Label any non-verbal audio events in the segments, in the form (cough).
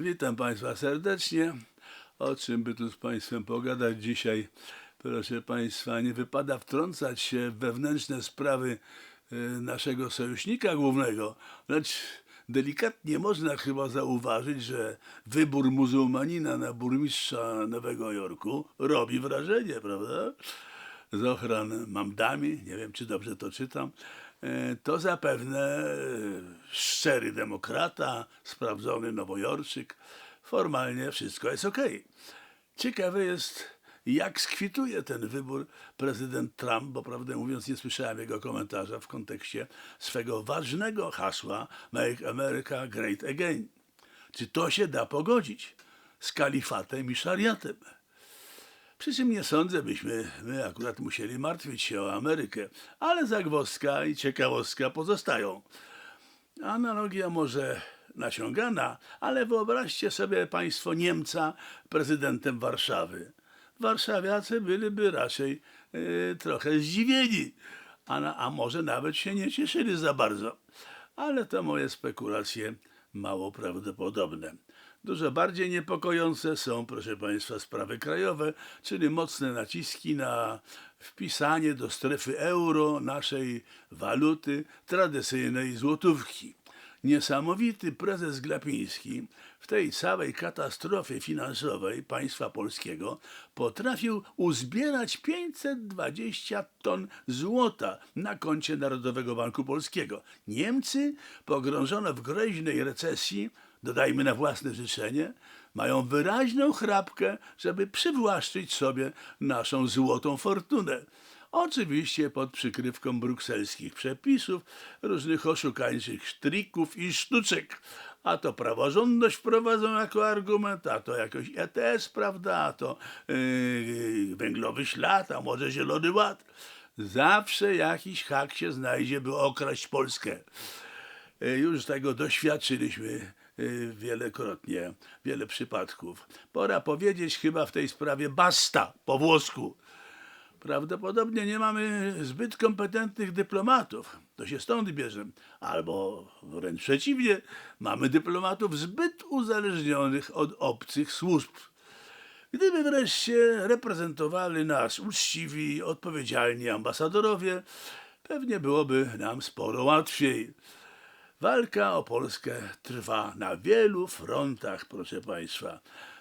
Witam Państwa serdecznie. O czym by tu z Państwem pogadać dzisiaj? Proszę Państwa, nie wypada wtrącać się w wewnętrzne sprawy e, naszego sojusznika głównego, lecz delikatnie można chyba zauważyć, że wybór muzułmanina na burmistrza Nowego Jorku robi wrażenie, prawda? z ochron Mamdami, nie wiem czy dobrze to czytam, to zapewne e, szczery demokrata, sprawdzony nowojorczyk. Formalnie wszystko jest ok. Ciekawe jest, jak skwituje ten wybór prezydent Trump, bo prawdę mówiąc nie słyszałem jego komentarza w kontekście swego ważnego hasła Make America Great Again. Czy to się da pogodzić z kalifatem i szariatem? Przy czym nie sądzę, byśmy my akurat musieli martwić się o Amerykę, ale zagwozdka i ciekawostka pozostają. Analogia może naciągana, ale wyobraźcie sobie państwo Niemca prezydentem Warszawy. Warszawiacy byliby raczej e, trochę zdziwieni, a, na, a może nawet się nie cieszyli za bardzo. Ale to moje spekulacje mało prawdopodobne. Dużo bardziej niepokojące są, proszę Państwa, sprawy krajowe, czyli mocne naciski na wpisanie do strefy euro naszej waluty, tradycyjnej złotówki. Niesamowity prezes Glapiński w tej całej katastrofie finansowej państwa polskiego potrafił uzbierać 520 ton złota na koncie Narodowego Banku Polskiego. Niemcy, pogrążone w groźnej recesji, dodajmy na własne życzenie, mają wyraźną chrapkę, żeby przywłaszczyć sobie naszą złotą fortunę. Oczywiście pod przykrywką brukselskich przepisów, różnych oszukańczych trików i sztuczek. A to praworządność wprowadzą jako argument, a to jakoś ETS, prawda, a to yy, węglowy ślad, a może zielony ład. Zawsze jakiś hak się znajdzie, by okraść Polskę. E, Już tego doświadczyliśmy wielokrotnie, wiele przypadków. Pora powiedzieć chyba w tej sprawie basta po włosku. Prawdopodobnie nie mamy zbyt kompetentnych dyplomatów. To się stąd bierze. Albo wręcz przeciwnie, mamy dyplomatów zbyt uzależnionych od obcych służb. Gdyby wreszcie reprezentowali nas uczciwi, odpowiedzialni ambasadorowie, pewnie byłoby nam sporo łatwiej. Walka o Polskę trwa na wielu frontach, proszę Państwa.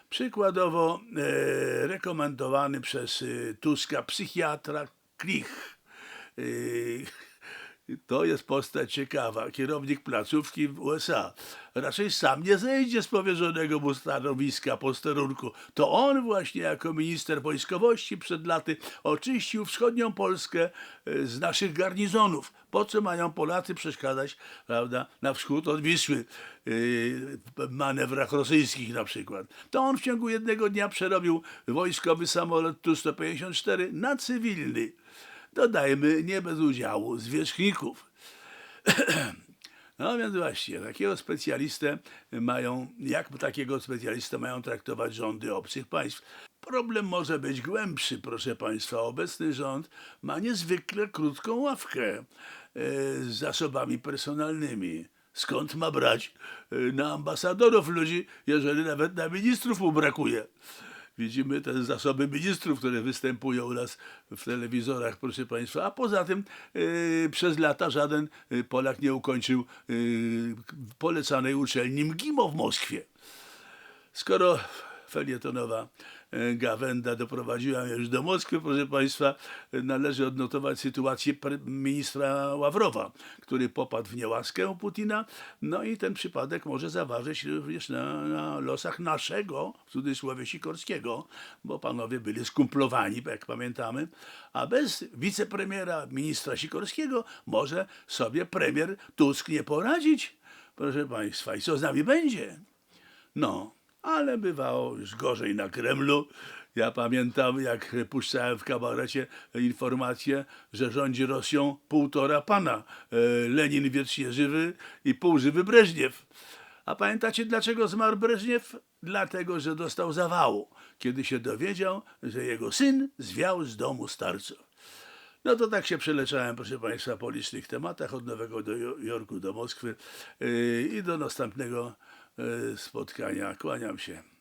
Przykładowo e, rekomendowany przez e, Tuska psychiatra Klich. E, to jest postać ciekawa, kierownik placówki w USA. Raczej sam nie zejdzie z powierzonego mu stanowiska posterunku. To on właśnie jako minister wojskowości przed laty oczyścił wschodnią Polskę e, z naszych garnizonów. Po co mają Polacy przeszkadzać prawda, na wschód od Wisły e, w manewrach rosyjskich na przykład. To on w ciągu jednego dnia przerobił wojskowy samolot Tu-154 na cywilny dodajmy nie bez udziału zwierzchników. (clears throat) No więc właśnie, takiego specjalistę mają, jak takiego specjalistę mają traktować rządy obcych państw? Problem może być głębszy, proszę Państwa. Obecny rząd ma niezwykle krótką ławkę e, z zasobami personalnymi. Skąd ma brać e, na ambasadorów ludzi, jeżeli nawet na ministrów mu brakuje? Widzimy te zasoby ministrów, które występują u nas w telewizorach, proszę Państwa. A poza tym yy, przez lata żaden yy, Polak nie ukończył yy, polecanej uczelni MGIMO w Moskwie. Skoro felietonowa gawenda doprowadziła mnie już do Moskwy, proszę Państwa, e, należy odnotować sytuację ministra Ławrowa, który popadł w niełaskę Putina, no i ten przypadek może zaważyć również na, na losach naszego, w cudzysłowie Sikorskiego, bo panowie byli skumplowani, jak pamiętamy, a bez wicepremiera, ministra Sikorskiego może sobie premier Tusk nie poradzić, proszę Państwa. I co z nami będzie? No, ale bywało już gorzej na Kremlu. Ja pamiętam, jak puszczałem w kabarecie informację, że rządzi Rosją półtora pana. E, Lenin wiecznie żywy i półżywy Breżniew. A pamiętacie, dlaczego zmarł Breżniew? Dlatego, że dostał zawału, kiedy się dowiedział, że jego syn zwiał z domu starców. No to tak się przeleczałem, proszę Państwa, po licznych tematach, od Nowego do Jo- Jorku do Moskwy yy, i do następnego e, spotkania. Kłaniam się.